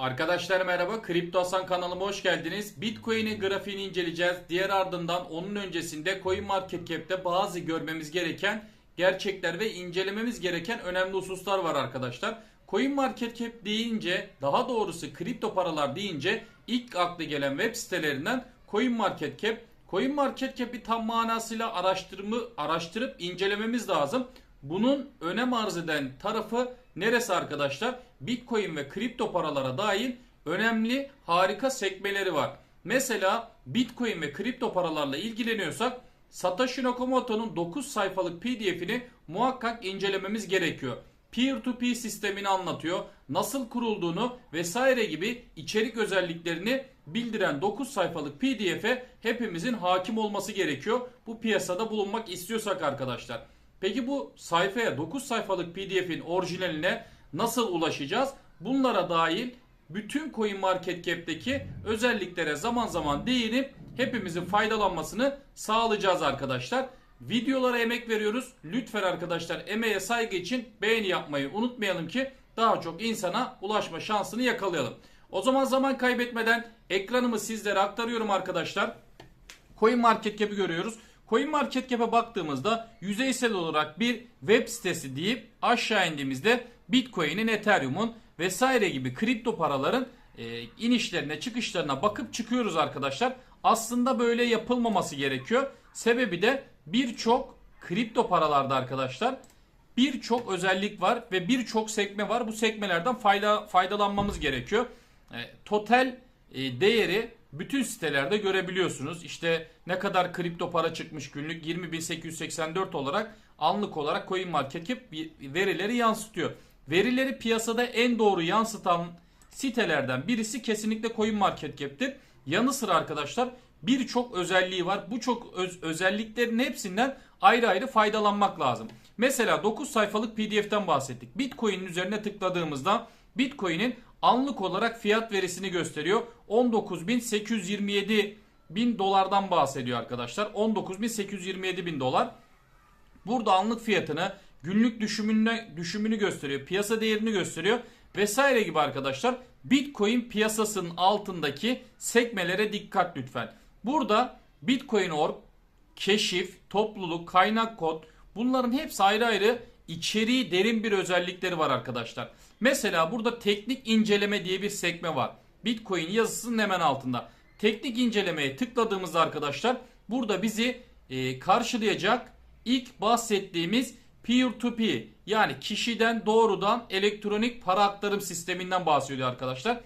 Arkadaşlar merhaba. Kripto Hasan kanalıma hoş geldiniz. Bitcoin'in grafiğini inceleyeceğiz. Diğer ardından onun öncesinde CoinMarketCap'te bazı görmemiz gereken gerçekler ve incelememiz gereken önemli hususlar var arkadaşlar. CoinMarketCap deyince, daha doğrusu kripto paralar deyince ilk aklı gelen web sitelerinden CoinMarketCap. CoinMarketCap'i tam manasıyla araştırımı araştırıp incelememiz lazım. Bunun önem arz eden tarafı neresi arkadaşlar? Bitcoin ve kripto paralara dahil önemli harika sekmeleri var. Mesela Bitcoin ve kripto paralarla ilgileniyorsak Satoshi Nakamoto'nun 9 sayfalık PDF'ini muhakkak incelememiz gerekiyor. Peer-to-peer sistemini anlatıyor, nasıl kurulduğunu vesaire gibi içerik özelliklerini bildiren 9 sayfalık PDF'e hepimizin hakim olması gerekiyor. Bu piyasada bulunmak istiyorsak arkadaşlar. Peki bu sayfaya 9 sayfalık PDF'in orijinaline nasıl ulaşacağız? Bunlara dahil bütün CoinMarketCap'teki özelliklere zaman zaman değinip hepimizin faydalanmasını sağlayacağız arkadaşlar. Videolara emek veriyoruz. Lütfen arkadaşlar emeğe saygı için beğeni yapmayı unutmayalım ki daha çok insana ulaşma şansını yakalayalım. O zaman zaman kaybetmeden ekranımı sizlere aktarıyorum arkadaşlar. CoinMarketCap'i görüyoruz. CoinMarketCap'e baktığımızda yüzeysel olarak bir web sitesi deyip aşağı indiğimizde Bitcoin'in, Ethereum'un vesaire gibi kripto paraların e, inişlerine çıkışlarına bakıp çıkıyoruz arkadaşlar. Aslında böyle yapılmaması gerekiyor. Sebebi de birçok kripto paralarda arkadaşlar birçok özellik var ve birçok sekme var. Bu sekmelerden fayda faydalanmamız gerekiyor. E, total e, değeri bütün sitelerde görebiliyorsunuz. İşte ne kadar kripto para çıkmış günlük 20.884 olarak anlık olarak CoinMarketCap verileri yansıtıyor. Verileri piyasada en doğru yansıtan sitelerden birisi kesinlikle CoinMarketCap'tir. Yanı sıra arkadaşlar birçok özelliği var. Bu çok öz, özelliklerin hepsinden ayrı ayrı faydalanmak lazım. Mesela 9 sayfalık PDF'ten bahsettik. Bitcoin'in üzerine tıkladığımızda Bitcoin'in anlık olarak fiyat verisini gösteriyor. 19.827 bin dolardan bahsediyor arkadaşlar. 19.827 bin dolar. Burada anlık fiyatını, günlük düşümünü, düşümünü gösteriyor. Piyasa değerini gösteriyor. Vesaire gibi arkadaşlar. Bitcoin piyasasının altındaki sekmelere dikkat lütfen. Burada Bitcoin.org, keşif, topluluk, kaynak kod bunların hepsi ayrı ayrı içeriği derin bir özellikleri var arkadaşlar. Mesela burada teknik inceleme diye bir sekme var. Bitcoin yazısının hemen altında. Teknik incelemeye tıkladığımızda arkadaşlar burada bizi e, karşılayacak ilk bahsettiğimiz peer-to-peer yani kişiden doğrudan elektronik para aktarım sisteminden bahsediyor arkadaşlar.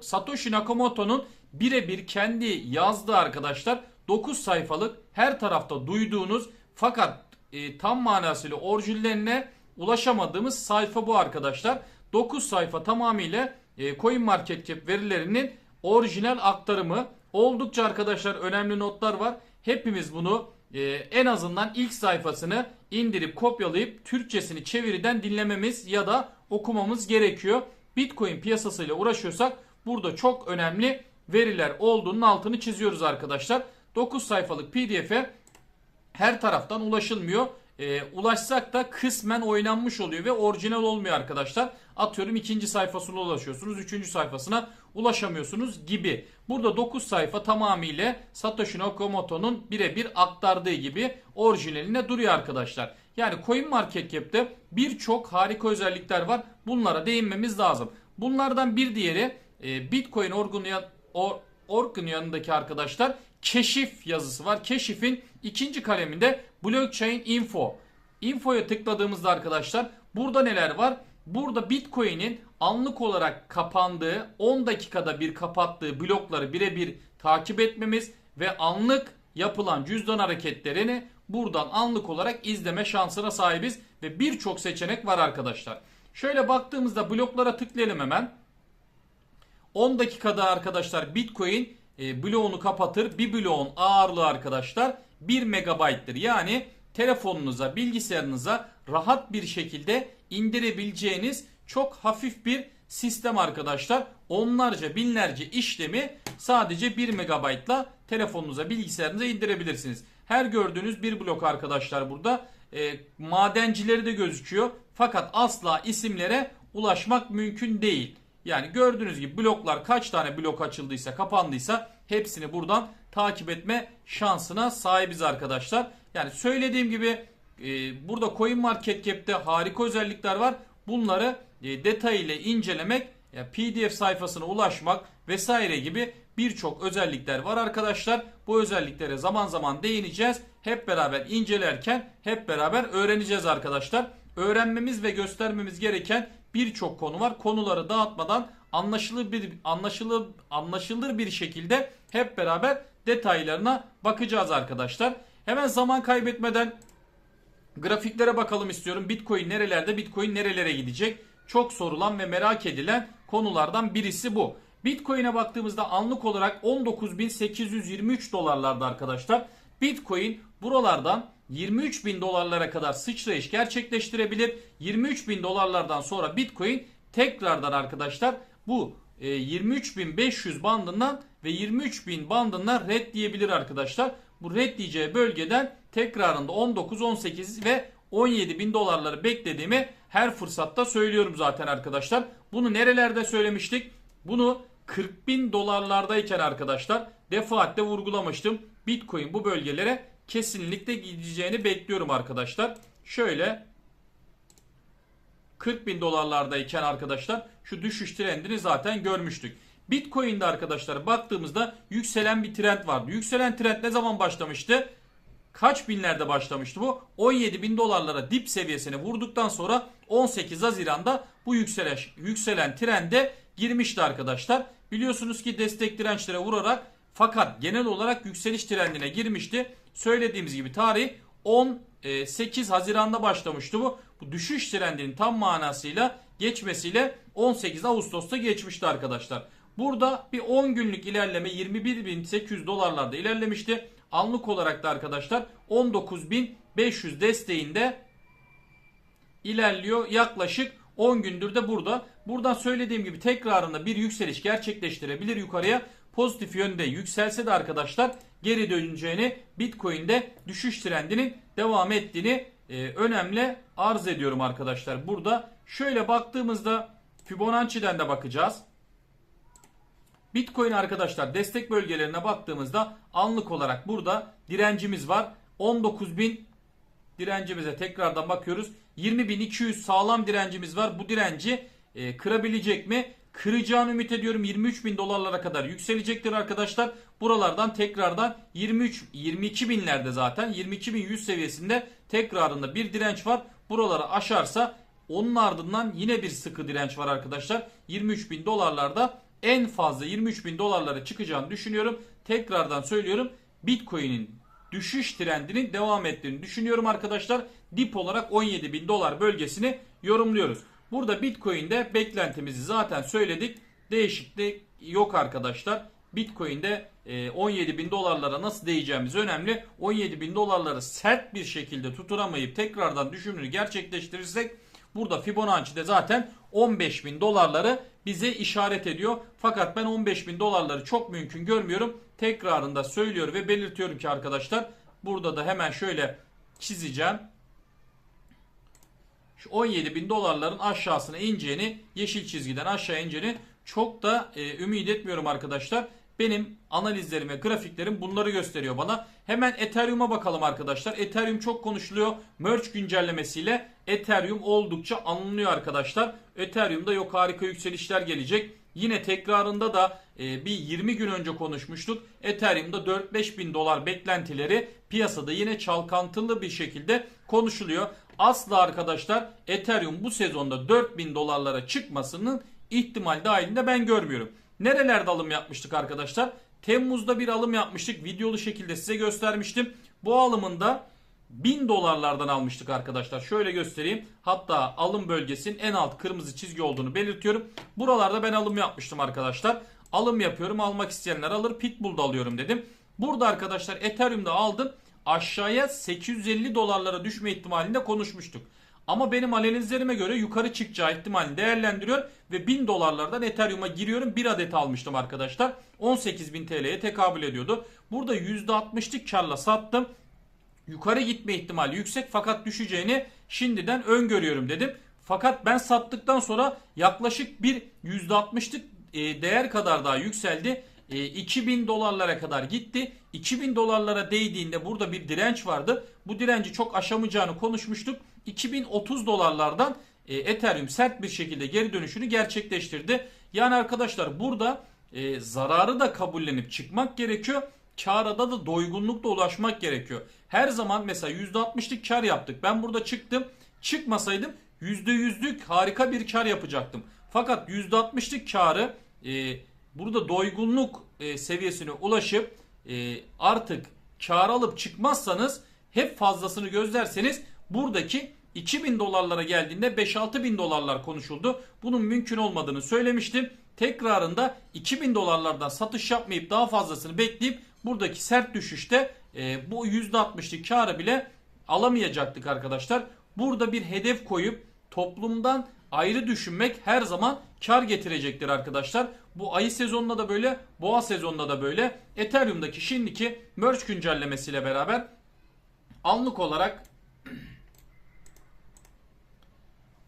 Satoshi Nakamoto'nun birebir kendi yazdığı arkadaşlar 9 sayfalık her tarafta duyduğunuz fakat e, tam manasıyla orijinlerine ulaşamadığımız sayfa bu arkadaşlar. 9 sayfa tamamıyla e, CoinMarketCap verilerinin orijinal aktarımı. Oldukça arkadaşlar önemli notlar var. Hepimiz bunu e, en azından ilk sayfasını indirip kopyalayıp Türkçesini çeviriden dinlememiz ya da okumamız gerekiyor. Bitcoin piyasasıyla uğraşıyorsak burada çok önemli veriler olduğunun altını çiziyoruz arkadaşlar. 9 sayfalık pdf'e her taraftan ulaşılmıyor. E, ulaşsak da kısmen oynanmış oluyor ve orijinal olmuyor arkadaşlar. Atıyorum ikinci sayfasına ulaşıyorsunuz, üçüncü sayfasına ulaşamıyorsunuz gibi. Burada 9 sayfa tamamıyla Satoshi Nakamoto'nun birebir aktardığı gibi orijinaline duruyor arkadaşlar. Yani CoinMarketCap'te birçok harika özellikler var. Bunlara değinmemiz lazım. Bunlardan bir diğeri e, Bitcoin Org'un yanındaki arkadaşlar keşif yazısı var. Keşifin ikinci kaleminde blockchain info. Info'ya tıkladığımızda arkadaşlar burada neler var? Burada Bitcoin'in anlık olarak kapandığı 10 dakikada bir kapattığı blokları birebir takip etmemiz ve anlık yapılan cüzdan hareketlerini buradan anlık olarak izleme şansına sahibiz ve birçok seçenek var arkadaşlar. Şöyle baktığımızda bloklara tıklayalım hemen. 10 dakikada arkadaşlar Bitcoin e, bloğunu kapatır. Bir bloğun ağırlığı arkadaşlar 1 megabayttır. Yani telefonunuza, bilgisayarınıza rahat bir şekilde indirebileceğiniz çok hafif bir sistem arkadaşlar. Onlarca, binlerce işlemi sadece 1 megabaytla telefonunuza, bilgisayarınıza indirebilirsiniz. Her gördüğünüz bir blok arkadaşlar burada. E, madencileri de gözüküyor. Fakat asla isimlere ulaşmak mümkün değil. Yani gördüğünüz gibi bloklar kaç tane blok açıldıysa kapandıysa hepsini buradan takip etme şansına sahibiz arkadaşlar. Yani söylediğim gibi e, burada CoinMarketCap'te harika özellikler var. Bunları e, detayıyla incelemek, ya PDF sayfasına ulaşmak vesaire gibi birçok özellikler var arkadaşlar. Bu özelliklere zaman zaman değineceğiz. Hep beraber incelerken hep beraber öğreneceğiz arkadaşlar. Öğrenmemiz ve göstermemiz gereken birçok konu var. Konuları dağıtmadan anlaşılır bir anlaşılır anlaşılır bir şekilde hep beraber detaylarına bakacağız arkadaşlar. Hemen zaman kaybetmeden grafiklere bakalım istiyorum. Bitcoin nerelerde, Bitcoin nerelere gidecek? Çok sorulan ve merak edilen konulardan birisi bu. Bitcoin'e baktığımızda anlık olarak 19.823 dolarlarda arkadaşlar. Bitcoin buralardan 23 bin dolarlara kadar sıçrayış gerçekleştirebilir. 23 bin dolarlardan sonra Bitcoin tekrardan arkadaşlar bu 23.500 bandından ve 23.000 bandından red diyebilir arkadaşlar. Bu red diyeceği bölgeden tekrarında 19, 18 ve 17 bin dolarları beklediğimi her fırsatta söylüyorum zaten arkadaşlar. Bunu nerelerde söylemiştik? Bunu 40 bin dolarlardayken arkadaşlar defaatle vurgulamıştım. Bitcoin bu bölgelere kesinlikle gideceğini bekliyorum arkadaşlar. Şöyle 40 bin dolarlardayken arkadaşlar şu düşüş trendini zaten görmüştük. Bitcoin'de arkadaşlar baktığımızda yükselen bir trend vardı. Yükselen trend ne zaman başlamıştı? Kaç binlerde başlamıştı bu? 17 bin dolarlara dip seviyesine vurduktan sonra 18 Haziran'da bu yükselen, yükselen trende girmişti arkadaşlar. Biliyorsunuz ki destek dirençlere vurarak fakat genel olarak yükseliş trendine girmişti. Söylediğimiz gibi tarih 18 Haziran'da başlamıştı bu. Bu düşüş trendinin tam manasıyla geçmesiyle 18 Ağustos'ta geçmişti arkadaşlar. Burada bir 10 günlük ilerleme 21.800 dolarlarda ilerlemişti. Anlık olarak da arkadaşlar 19.500 desteğinde ilerliyor. Yaklaşık 10 gündür de burada. Buradan söylediğim gibi tekrarında bir yükseliş gerçekleştirebilir yukarıya. Pozitif yönde yükselse de arkadaşlar geri döneceğini Bitcoin'de düşüş trendinin devam ettiğini e, önemli arz ediyorum arkadaşlar. Burada şöyle baktığımızda Fibonacci'den de bakacağız. Bitcoin arkadaşlar destek bölgelerine baktığımızda anlık olarak burada direncimiz var. 19.000 direncimize tekrardan bakıyoruz. 20.200 sağlam direncimiz var. Bu direnci e, kırabilecek mi? Kıracağını ümit ediyorum. 23.000 dolarlara kadar yükselecektir arkadaşlar. Buralardan tekrardan 23 22 binlerde zaten 22.100 seviyesinde tekrarında bir direnç var. Buraları aşarsa onun ardından yine bir sıkı direnç var arkadaşlar. 23.000 dolarlarda en fazla 23 bin dolarlara çıkacağını düşünüyorum. Tekrardan söylüyorum Bitcoin'in düşüş trendinin devam ettiğini düşünüyorum arkadaşlar. Dip olarak 17 bin dolar bölgesini yorumluyoruz. Burada Bitcoin'de beklentimizi zaten söyledik. Değişiklik yok arkadaşlar. Bitcoin'de 17 e, bin dolarlara nasıl değeceğimiz önemli. 17 bin dolarları sert bir şekilde tuturamayıp tekrardan düşümünü gerçekleştirirsek burada Fibonacci'de zaten 15 bin dolarları bize işaret ediyor. Fakat ben 15 bin dolarları çok mümkün görmüyorum. Tekrarında söylüyor ve belirtiyorum ki arkadaşlar burada da hemen şöyle çizeceğim. Şu 17 bin dolarların aşağısına ineceğini yeşil çizgiden aşağı ineceğini çok da e, ümit etmiyorum arkadaşlar. Benim analizlerim ve grafiklerim bunları gösteriyor bana. Hemen Ethereum'a bakalım arkadaşlar. Ethereum çok konuşuluyor. Merge güncellemesiyle Ethereum oldukça anlıyor arkadaşlar. Ethereum'da yok harika yükselişler gelecek. Yine tekrarında da e, bir 20 gün önce konuşmuştuk. Ethereum'da 4-5 bin dolar beklentileri piyasada yine çalkantılı bir şekilde konuşuluyor. Asla arkadaşlar Ethereum bu sezonda 4 bin dolarlara çıkmasının ihtimal dahilinde ben görmüyorum. Nerelerde alım yapmıştık arkadaşlar? Temmuz'da bir alım yapmıştık. Videolu şekilde size göstermiştim. Bu alımında 1000 dolarlardan almıştık arkadaşlar. Şöyle göstereyim. Hatta alım bölgesinin en alt kırmızı çizgi olduğunu belirtiyorum. Buralarda ben alım yapmıştım arkadaşlar. Alım yapıyorum. Almak isteyenler alır. Pitbull'da alıyorum dedim. Burada arkadaşlar Ethereum'da aldım. Aşağıya 850 dolarlara düşme ihtimalinde konuşmuştuk. Ama benim analizlerime göre yukarı çıkacağı ihtimalini değerlendiriyor ve 1000 dolarlardan Ethereum'a giriyorum. Bir adet almıştım arkadaşlar. 18.000 TL'ye tekabül ediyordu. Burada %60'lık karla sattım. Yukarı gitme ihtimali yüksek fakat düşeceğini şimdiden öngörüyorum dedim. Fakat ben sattıktan sonra yaklaşık bir %60'lık e, değer kadar daha yükseldi. E, 2000 dolarlara kadar gitti. 2000 dolarlara değdiğinde burada bir direnç vardı. Bu direnci çok aşamayacağını konuşmuştuk. 2030 dolarlardan e, Ethereum sert bir şekilde geri dönüşünü gerçekleştirdi. Yani arkadaşlar burada e, zararı da kabullenip çıkmak gerekiyor. Kâra da da doygunlukla ulaşmak gerekiyor. Her zaman mesela %60'lık kar yaptık. Ben burada çıktım. Çıkmasaydım %100'lük harika bir kar yapacaktım. Fakat %60'lık karı e, burada doygunluk e, seviyesine ulaşıp e, artık kar alıp çıkmazsanız hep fazlasını gözlerseniz buradaki 2000 dolarlara geldiğinde 5-6 bin dolarlar konuşuldu. Bunun mümkün olmadığını söylemiştim. Tekrarında 2000 dolarlardan satış yapmayıp daha fazlasını bekleyip buradaki sert düşüşte e, bu %60'lık karı bile alamayacaktık arkadaşlar. Burada bir hedef koyup toplumdan ayrı düşünmek her zaman kar getirecektir arkadaşlar. Bu ayı sezonunda da böyle, boğa sezonunda da böyle. Ethereum'daki şimdiki merge güncellemesiyle beraber anlık olarak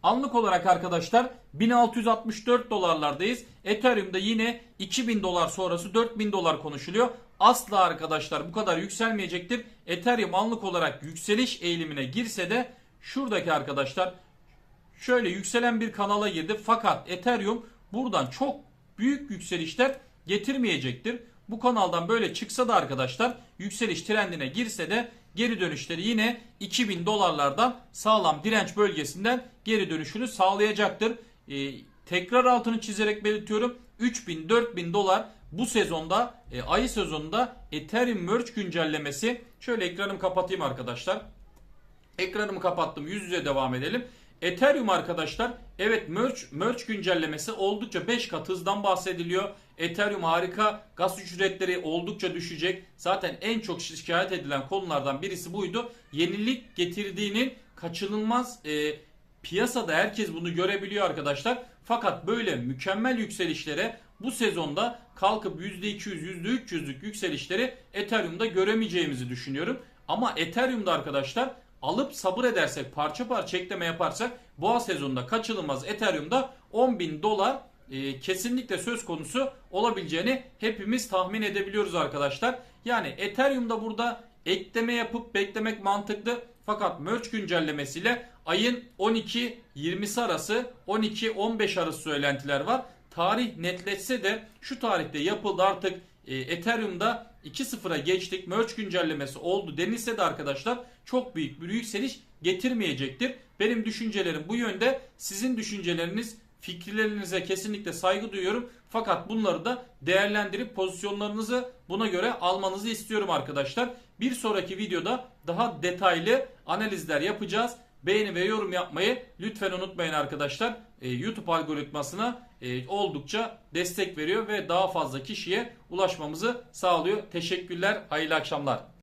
Anlık olarak arkadaşlar 1664 dolarlardayız. Ethereum'da yine 2000 dolar sonrası 4000 dolar konuşuluyor. Asla arkadaşlar bu kadar yükselmeyecektir. Ethereum anlık olarak yükseliş eğilimine girse de şuradaki arkadaşlar şöyle yükselen bir kanala girdi. Fakat Ethereum buradan çok büyük yükselişler getirmeyecektir. Bu kanaldan böyle çıksa da arkadaşlar yükseliş trendine girse de geri dönüşleri yine 2000 dolarlardan sağlam direnç bölgesinden geri dönüşünü sağlayacaktır. Ee, tekrar altını çizerek belirtiyorum. 3000-4000 dolar bu sezonda e, ayı sezonunda Ethereum Merge güncellemesi. Şöyle ekranımı kapatayım arkadaşlar. Ekranımı kapattım. Yüz yüze devam edelim. Ethereum arkadaşlar evet merge, merge güncellemesi oldukça 5 kat hızdan bahsediliyor. Ethereum harika. Gaz ücretleri oldukça düşecek. Zaten en çok şikayet edilen konulardan birisi buydu. Yenilik getirdiğinin kaçınılmaz e, piyasada herkes bunu görebiliyor arkadaşlar. Fakat böyle mükemmel yükselişlere bu sezonda kalkıp %200, %300'lük yükselişleri Ethereum'da göremeyeceğimizi düşünüyorum. Ama Ethereum'da arkadaşlar alıp sabır edersek parça parça ekleme yaparsak boğa sezonunda kaçınılmaz Ethereum'da 10.000 dolar e, kesinlikle söz konusu olabileceğini hepimiz tahmin edebiliyoruz arkadaşlar. Yani Ethereum'da burada ekleme yapıp beklemek mantıklı. Fakat merge güncellemesiyle ayın 12-20'si arası 12-15 arası söylentiler var. Tarih netleşse de şu tarihte yapıldı artık e, Ethereum'da 2.0'a geçtik. Merge güncellemesi oldu denilse de arkadaşlar çok büyük bir yükseliş getirmeyecektir. Benim düşüncelerim bu yönde. Sizin düşünceleriniz fikirlerinize kesinlikle saygı duyuyorum. Fakat bunları da değerlendirip pozisyonlarınızı buna göre almanızı istiyorum arkadaşlar. Bir sonraki videoda daha detaylı analizler yapacağız. Beğeni ve yorum yapmayı lütfen unutmayın arkadaşlar. Ee, YouTube algoritmasına e, oldukça destek veriyor ve daha fazla kişiye ulaşmamızı sağlıyor. Teşekkürler, hayırlı akşamlar.